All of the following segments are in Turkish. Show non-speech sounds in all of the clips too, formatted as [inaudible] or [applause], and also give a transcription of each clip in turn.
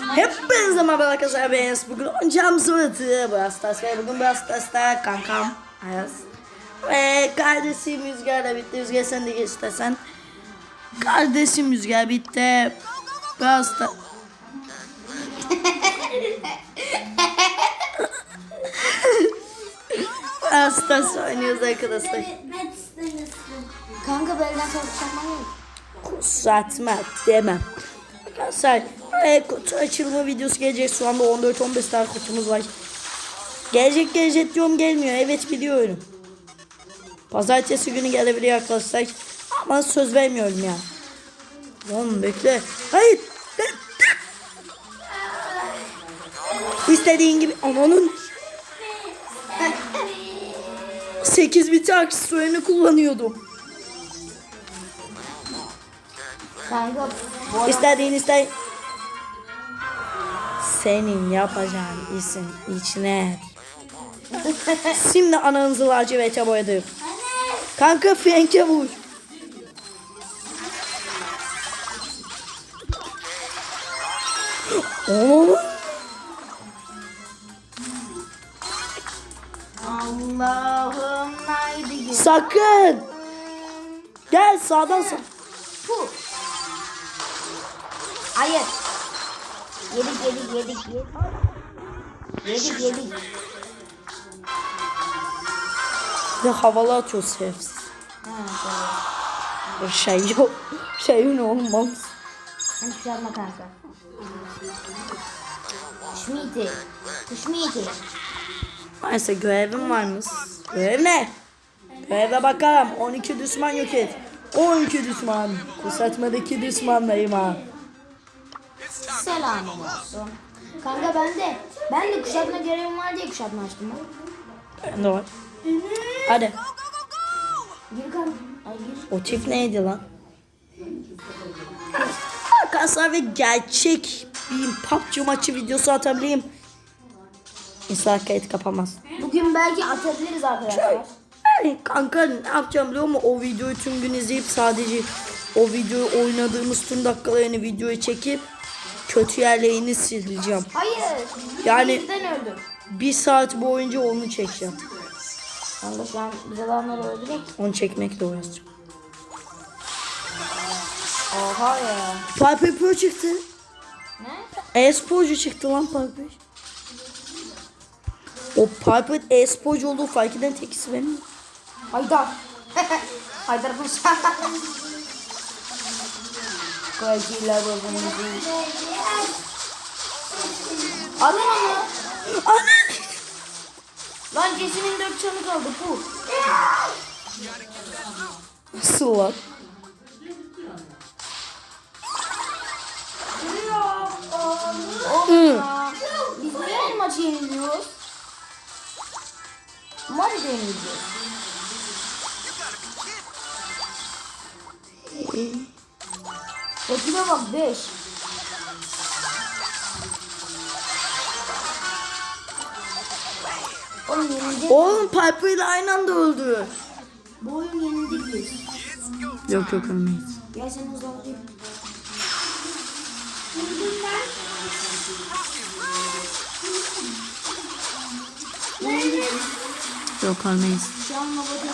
Hepinize merhaba arkadaşlar ben. Bugün oynayacağım sıvıtı Brawl Stars ve bugün Brawl Stars'ta kankam Ayaz ve kardeşim Rüzgar'la bitti. Rüzgar sen de geç istersen. Kardeşim Rüzgar bitti. Brawl Stars... Brawl Stars oynuyoruz arkadaşlar. Kanka belden çalışanlar yok. Kusatma demem. Arkadaşlar e, kutu açılma videosu gelecek. Şu anda 14-15 tane kutumuz var. Gelecek gelecek diyorum gelmiyor. Evet biliyorum. Pazartesi günü gelebilir arkadaşlar. Ama söz vermiyorum ya. Oğlum bekle. Hayır. İstediğin gibi ananın 8 biti aksesuarını kullanıyordum. İstediğin iste. Senin yapacağın işin içine. Şimdi ananızı lacivete boyadık. Kanka Frank'e vur. Oo, Allah'ım sakın. Gel sağdan sağ. Hayır. Yedik yedik yedik yedik. Yedik yedik. Ve havalı atıyor sevsiz. Ha, Şey yok. Şey ne olmaz. Sen bir şey yapma kanka. Schmied'i. Schmied'i. Neyse görevim varmış. Görev ne? Göreve bakalım. 12 düşman yok et. 12 düşman. Kusatmadaki düşmanlayım ha. Selamım olsun. Kanka ben de ben de kuşatma görevim var diye kuşatma açtım ben. Ben de var. Hadi. Gir kanka. Ay gir. O çift neydi lan? Arkadaşlar ve gerçek bir PUBG maçı videosu atabileyim. İnsan kayıt kapamaz. Bugün belki atabiliriz arkadaşlar. Yani kanka ne yapacağım biliyor musun? O videoyu tüm gün izleyip sadece o videoyu oynadığımız tüm dakikalarını videoya çekip kötü yerlerini sileceğim. Hayır. Yani-. Bir saat boyunca onu çekeceğim. Kanka şu an biz adamları öldürdük. Onu çekmekle uğraşacağım. Oha ya. Piper Pro çıktı. Ne? E-sporcu çıktı lan Piper. O Piper e-sporcu olduğu fark eden tek kişi benim. Haydar. [laughs] Haydar Paşa. Kayıcıyla bozulmuş. Alın onu. Ana! Lan Jesse'nin dört canı kaldı bu. Nasıl lan? Oğlum ya. Biz niye maçı yeniliyoruz? Da yeniliyoruz. Rakibe bak 5. Oğlum Piper ile aynı anda öldü. Bu oyun yenildik biz. Yok yok ölmeyiz. Gel sen hızlandırayım. Yok ölmeyiz. Şu an Novata'da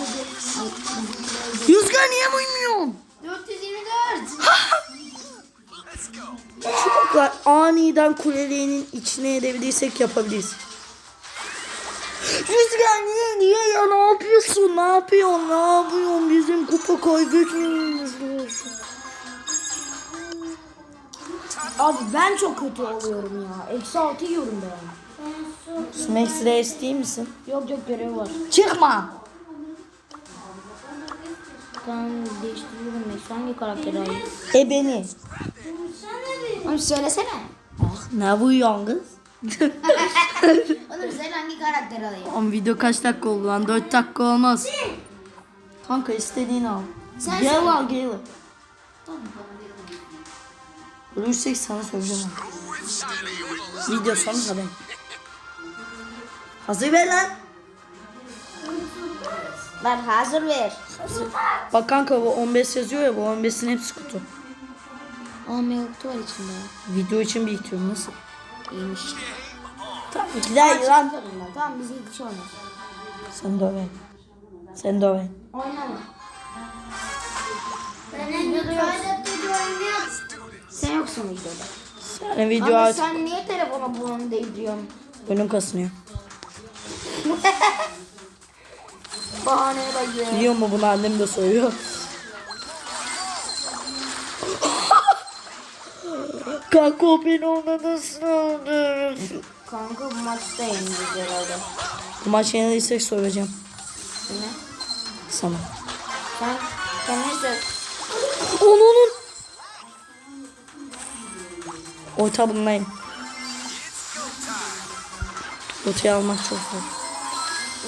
Rüzgar niye uymuyorsun? 424. Çubuklar aniden kuleliğinin içine edebilirsek yapabiliriz. Rüzgar niye niye ya ne yapıyorsun ne yapıyorsun ne yapıyorsun bizim kupa kaybetmemiz lazım. Abi ben çok kötü oluyorum ya. Eksi 6 yiyorum ben. Smax Race değil misin? Yok yok görev var. Çıkma. Ben değiştiriyorum. Eksi hangi karakteri alayım? E beni. Oğlum söylesene. Ah ne bu kız? [laughs] Oğlum sen hangi karakteri alayım? Oğlum video kaç dakika oldu lan? 4 dakika olmaz. Kanka istediğini al. Sen gel söyle. al gel. Ölürsek sana söyleyeceğim. Video sonu haber. Hazır ver lan. Ben hazır ver. Bak kanka bu 15 yazıyor ya bu 15'in hepsi kutu. Aa mevlütü var içinde. Video için biriktiriyorum nasıl? İyiymiş. Tamam güzel lan. Bunlar. Tamam biz ilk kişi oynarız. Sen döven. Sen döven. Oynama. Ben en tuvalette de oynuyorum. Sen yoksun videoda. Sen video Ama aç. sen niye telefona bunu değdiriyorsun? Önüm kasınıyor. [laughs] Bahaneye bak ya. Biliyor mu bunu annem de soruyor. [laughs] Kanka o beni ona nasıl aldı? Kanka bu maçta yeneceğiz herhalde. Bu maç yenilirsek soracağım Yine. sana. Sen, sen neyse. Onun. Orta bunlayım. Ortaya almak çok zor.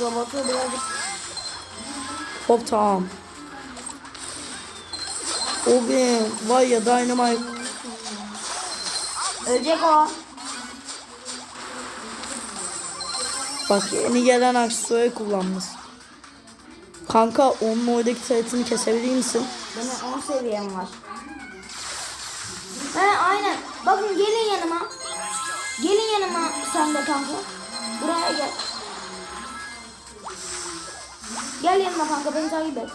Robotu birazcık Hop tamam. O benim var ya dynamite. ölecek o. Bak yeni gelen aksesuarı kullanmış. Kanka onun oradaki taretini kesebilir misin? Benim 10 seviyem var. He aynen. Bakın gelin yanıma. Gelin yanıma sen de kanka. Buraya gel. Gel yanıma kanka beni takip et.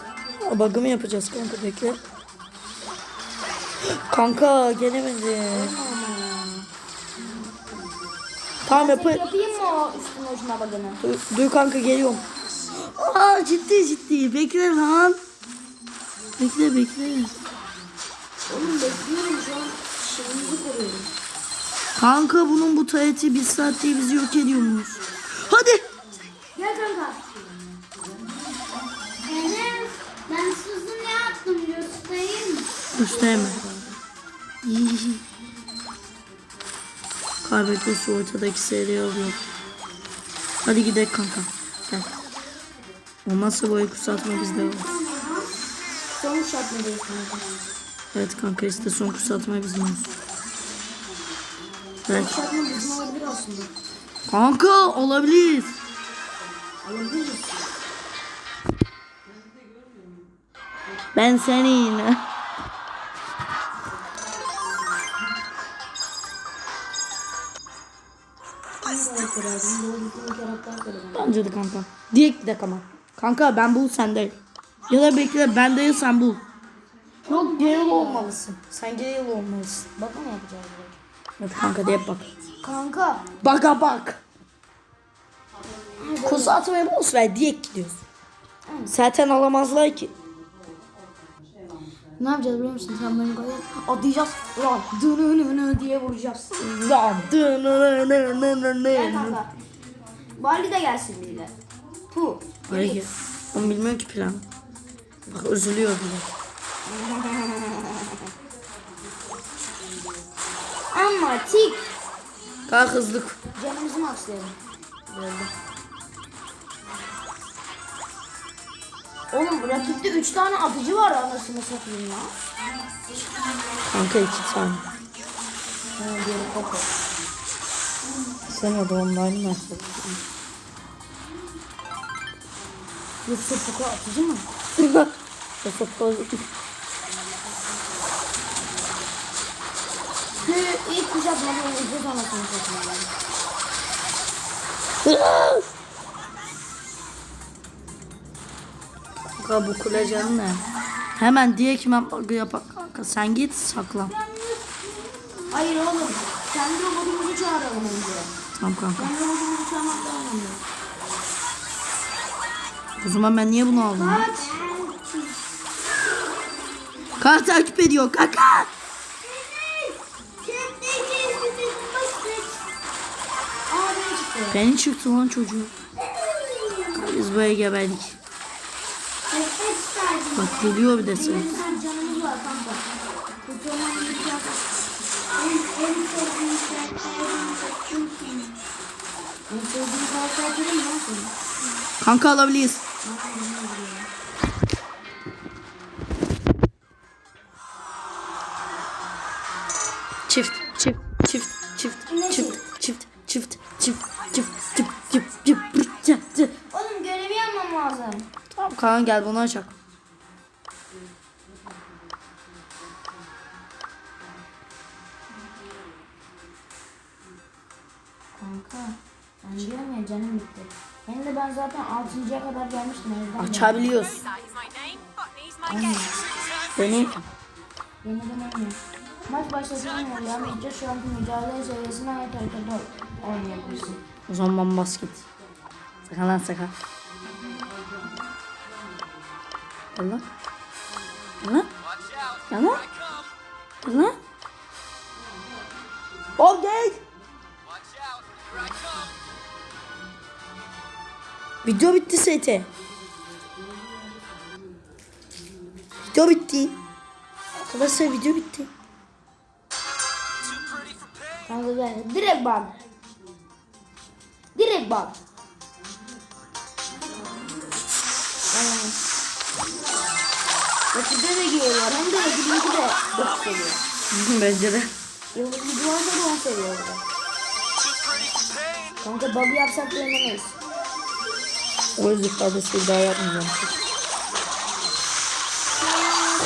Bakımı yapacağız kanka bekle. Kanka gelemedim. Tamam yapı. Yapayım mı o üstüne ucuna bagını? Dur, dur kanka geliyorum. Aa ciddi ciddi bekle lan. Bekle bekle. Oğlum bekliyorum şu an şeyimizi koruyorum. Kanka bunun bu tareti bir saatte bizi yok ediyormuş. Hadi. Gel kanka. Enes ben sizi ne yaptım göstereyim mi? Gösterme. Kaybetmesi ortadaki seriyi alıyor. Hadi gidelim kanka. Gel. Olmazsa boyu kısaltma bizde var. Son şartındayız kanka. Evet kanka işte son kısaltma bizim olsun. Evet. Şartma bizim olabilir aslında. Kanka olabilir. Olabilir. Ben seni Bence de kanka. Direkt gidelim ama. Kanka ben bul sen değil. Ya da bekle ben değil sen bul. Yok Gale olmalısın. Sen Gale olmalısın. Bakın ne yapacağız direkt. Evet kanka diye bak. Kanka. Baka bak. Kuzu atmaya boş ver direkt gidiyoruz. Zaten alamazlar ki. Ne yapacağız biliyor musun? Beni koyar. Atlayacağız. Lan dönü diye vuracağız. Lan. Gel kanka. Bali de gelsin bizle. Pu. Hayır ki. Onu bilmiyor ki plan. Bak üzülüyor bile. Ama tik. Kalk hızlık. Canımızı maxlayalım. Böyle. Oğlum rakipte 3 tane atıcı var anasını satayım ya. Kanka iki tane. Ha, diğeri Poco. Sen o da onların nasıl? Yoksa Poco atıcı mı? [laughs] Şu ilk kuşatmadan ucuz anasını satayım. Kanka bu kule canı ne? Hemen diye ki ben bug'ı yapak kanka. Sen git saklan. Hayır oğlum. Kendi robotumuzu çağıralım önce. Tamam kanka. Kendi robotumuzu çağırmakla olmuyor. O zaman ben niye bunu aldım? Kaç. Kanka takip ediyor kanka. Beni çıktı. Lan çocuğu. Biz buraya geberdik. Bak geliyor bir de. Bir tane canımız var kanka. Kurtulmam gerekiyor. En sevdiğin karakter değil mi lan senin? Kanka alabiliriz. Çift, çift, çift, çift, Ne çift, çift, çift, çift, çift, çift, çift, çift, çift, çift. Oğlum görevi yapmam lazım. Tamam Kaan gel bunu açak. 6.ya kadar gelmiştim evden. Açabiliyoruz. Deneyim. Beni denemiyor. Maç başlatılmıyor ya. Müddet şu anki mücadele seviyesine ait hareketler oynayabilirsin. O zaman basket. Sakal lan sakal. Gel lan. Gel lan. Gel lan. Gel lan. O gel. Video bitti ST. Video bitti. Arkadaşlar video bitti. Kanka. Direkt bak. Direkt. Aynen. Rakipte de giyiyor var. Hem de rakibinki de 9 seviyor. [laughs] Bence de. Yıldız videolarda da 10 seviyor. Kanka bug yapsak yenemeyiz. O yüzden ifadesi daha yapmayacağım.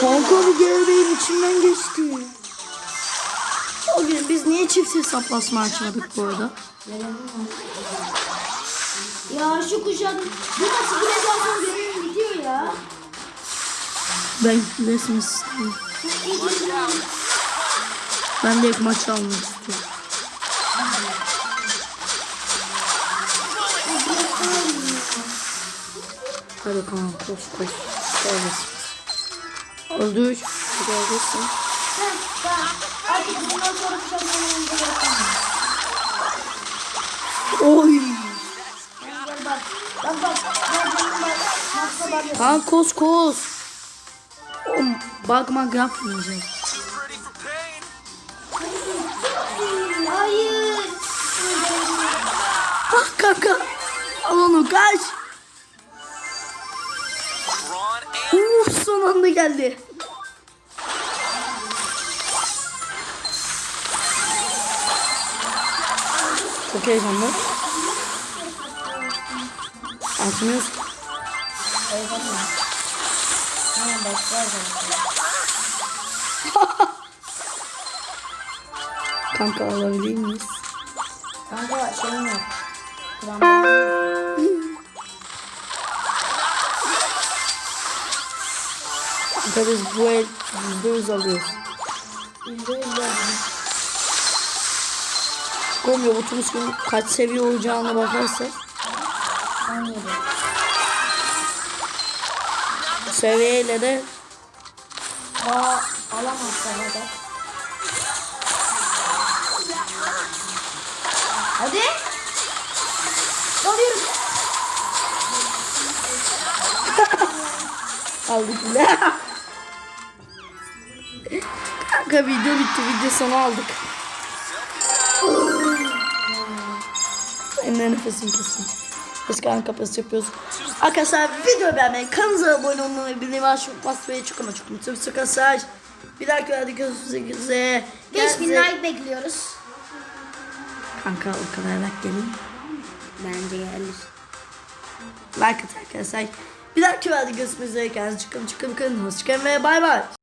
Kanka bu geleneğin içinden geçti. O gün biz niye çift hesaplaşma açmadık bu arada? Ya şu kuşak bu nasıl bir hesaptan görevim bitiyor ya. Ben resmi istiyorum. Ben de maçı almak istiyorum. Hadi kanka koş koş. Serbest. Öldür. Tamam. Artık bundan sonra yapamam. Oy. Bak. Bak bak. Gel canım bak. Geldi. Çok heyecanlı. Zaten. Kanka alabilir miyiz? Kanka şeyim yok. Kramponum. Kanka biz bu el yüzde yüz alıyoruz. Yüzde yüz verdim. Kom robotumuz kaç seviye olacağına bakarsak 17. bu seviyeyle de Daha alamazsa hadi. Hadi. Alıyorum. aldık bile. [laughs] Kanka video bitti. Video sonu aldık. Eline nefesim kesin. Biz kanka kapası yapıyoruz. Arkadaşlar video beğenmeyi, kanalımıza abone olmayı, bildirim açmayı unutmayın. Çok ama çok mutluyum. Arkadaşlar bir dahaki videoda görüşmek üzere. 5000 Kendinize- like bekliyoruz. Kanka o kadar like gelin. Bence gelir. Like at arkadaşlar. Bir dahaki videoda görüşmek üzere. Kendinize çıkın çıkın çıkın. Hoşçakalın ve bay bay.